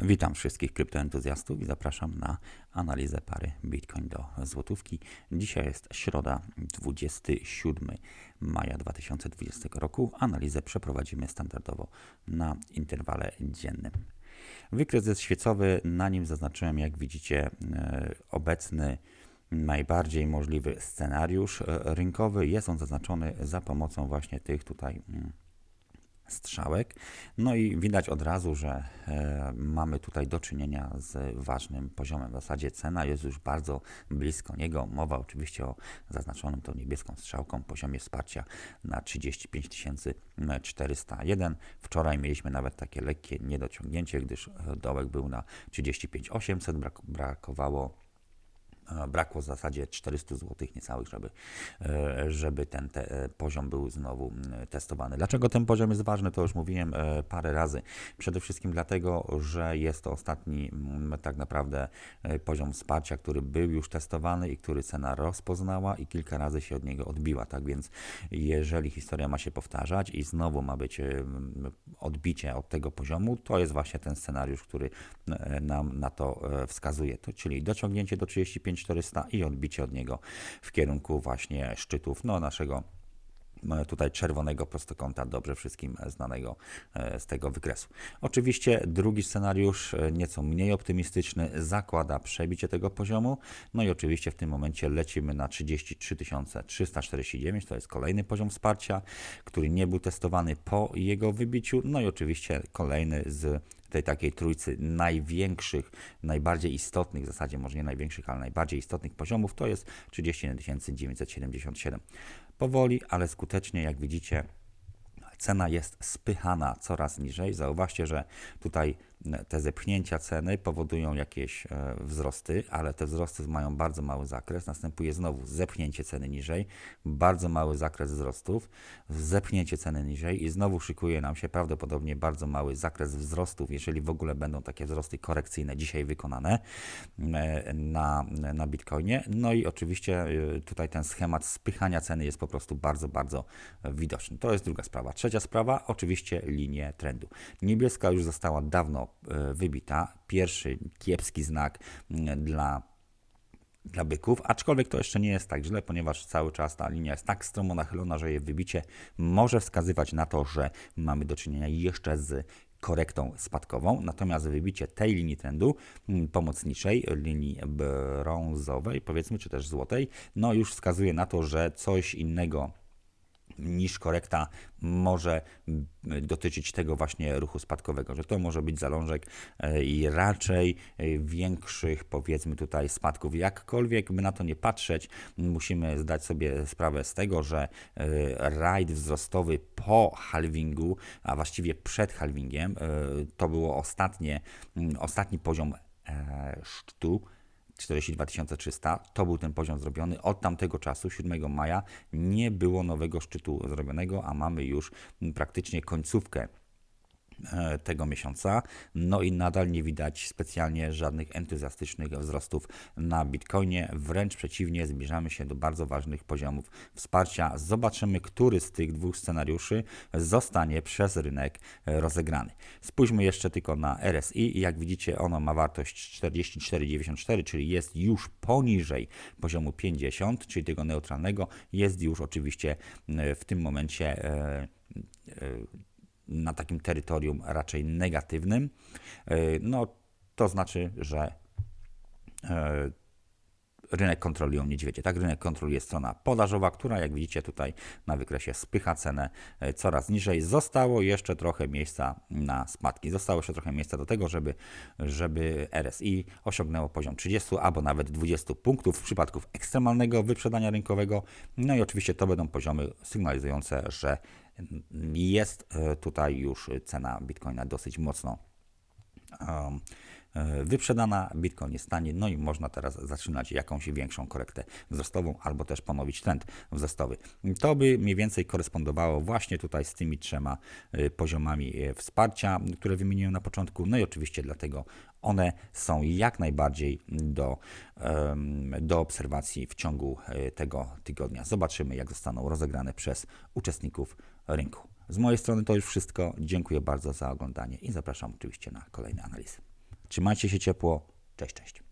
Witam wszystkich kryptoentuzjastów i zapraszam na analizę pary Bitcoin do złotówki. Dzisiaj jest środa, 27 maja 2020 roku. Analizę przeprowadzimy standardowo na interwale dziennym. Wykres jest świecowy, na nim zaznaczyłem, jak widzicie, e, obecny najbardziej możliwy scenariusz e, rynkowy. Jest on zaznaczony za pomocą właśnie tych tutaj mm, strzałek. No i widać od razu, że e, mamy tutaj do czynienia z ważnym poziomem. W zasadzie cena jest już bardzo blisko niego. Mowa oczywiście o zaznaczonym tą niebieską strzałką poziomie wsparcia na 35 401. Wczoraj mieliśmy nawet takie lekkie niedociągnięcie, gdyż dołek był na 35 800, brak, brakowało brakło w zasadzie 400 zł niecałych, żeby, e, żeby ten te e, poziom był znowu testowany. Dlaczego ten poziom jest ważny, to już mówiłem parę razy. Przede wszystkim dlatego, że jest to ostatni tak naprawdę poziom wsparcia, który był już testowany i który cena rozpoznała i kilka razy się od niego odbiła. Tak więc jeżeli historia ma się powtarzać i znowu ma być odbicie od tego poziomu, to jest właśnie ten scenariusz, który nam na to wskazuje. To, czyli dociągnięcie do 35 5400 i odbicie od niego w kierunku właśnie szczytów no, naszego e, tutaj czerwonego prostokąta, dobrze wszystkim znanego e, z tego wykresu. Oczywiście drugi scenariusz, e, nieco mniej optymistyczny, zakłada przebicie tego poziomu, no i oczywiście w tym momencie lecimy na 33 349, to jest kolejny poziom wsparcia, który nie był testowany po jego wybiciu, no i oczywiście kolejny z tej takiej trójcy największych, najbardziej istotnych, w zasadzie może nie największych, ale najbardziej istotnych poziomów, to jest 31 977. Powoli, ale skutecznie, jak widzicie, cena jest spychana coraz niżej. Zauważcie, że tutaj te zepchnięcia ceny powodują jakieś e, wzrosty, ale te wzrosty mają bardzo mały zakres. Następuje znowu zepchnięcie ceny niżej, bardzo mały zakres wzrostów, zepchnięcie ceny niżej i znowu szykuje nam się prawdopodobnie bardzo mały zakres wzrostów, jeżeli w ogóle będą takie wzrosty korekcyjne dzisiaj wykonane e, na, na Bitcoinie. No i oczywiście e, tutaj ten schemat spychania ceny jest po prostu bardzo, bardzo widoczny. To jest druga sprawa. Trzecia sprawa, oczywiście linie trendu. Niebieska już została dawno E, wybita. Pierwszy kiepski znak mm, dla dla byków, aczkolwiek to jeszcze nie jest tak źle, ponieważ cały czas ta linia jest tak stromo nachylona, że jej wybicie może wskazywać na to, że mamy do czynienia jeszcze z korektą spadkową, natomiast wybicie tej linii trendu mm, pomocniczej, linii brązowej, powiedzmy, czy też złotej, no już wskazuje na to, że coś innego niż korekta może dotyczyć tego właśnie ruchu spadkowego, że to może być zalążek e, i raczej e, większych powiedzmy tutaj spadków. Jakkolwiek by na to nie patrzeć, musimy zdać sobie sprawę z tego, że e, rajd wzrostowy po halvingu, a właściwie przed halvingiem, to było ostatnie, ostatni poziom sztu 42 300. To był ten poziom zrobiony. Od tamtego czasu, 7 maja, nie było nowego szczytu zrobionego, a mamy już praktycznie końcówkę tego miesiąca. No i nadal nie widać specjalnie żadnych entuzjastycznych wzrostów na Bitcoinie. Wręcz przeciwnie, zbliżamy się do bardzo ważnych poziomów wsparcia. Zobaczymy, który z tych dwóch scenariuszy zostanie przez rynek rozegrany. Spójrzmy jeszcze tylko na RSI. Jak widzicie, ono ma wartość 44,94, czyli jest już poniżej poziomu 50, czyli tego neutralnego. Jest już oczywiście e, w tym momencie. E, na takim terytorium raczej negatywnym, e, no to znaczy, że e, rynek kontrolują niedźwiedzie. Tak, rynek kontroluje strona podażowa, która jak widzicie tutaj na wykresie spycha cenę e, coraz niżej. Zostało jeszcze trochę miejsca na spadki. Zostało jeszcze trochę miejsca do tego, żeby, żeby RSI osiągnęło poziom 30 albo nawet 20 punktów w przypadku ekstremalnego wyprzedania rynkowego. No i oczywiście to będą poziomy sygnalizujące, że jest e, tutaj już cena Bitcoina dosyć mocno um, wyprzedana, Bitcoin jest tani, no i można teraz zaczynać jakąś większą korektę wzrostową albo też ponowić trend wzrostowy. To by mniej więcej korespondowało właśnie tutaj z tymi trzema e, poziomami e, wsparcia, które wymieniłem na początku, no i oczywiście dlatego one są jak najbardziej do, do obserwacji w ciągu tego tygodnia. Zobaczymy, jak zostaną rozegrane przez uczestników rynku. Z mojej strony to już wszystko. Dziękuję bardzo za oglądanie i zapraszam oczywiście na kolejne analizy. Trzymajcie się ciepło. Cześć, cześć.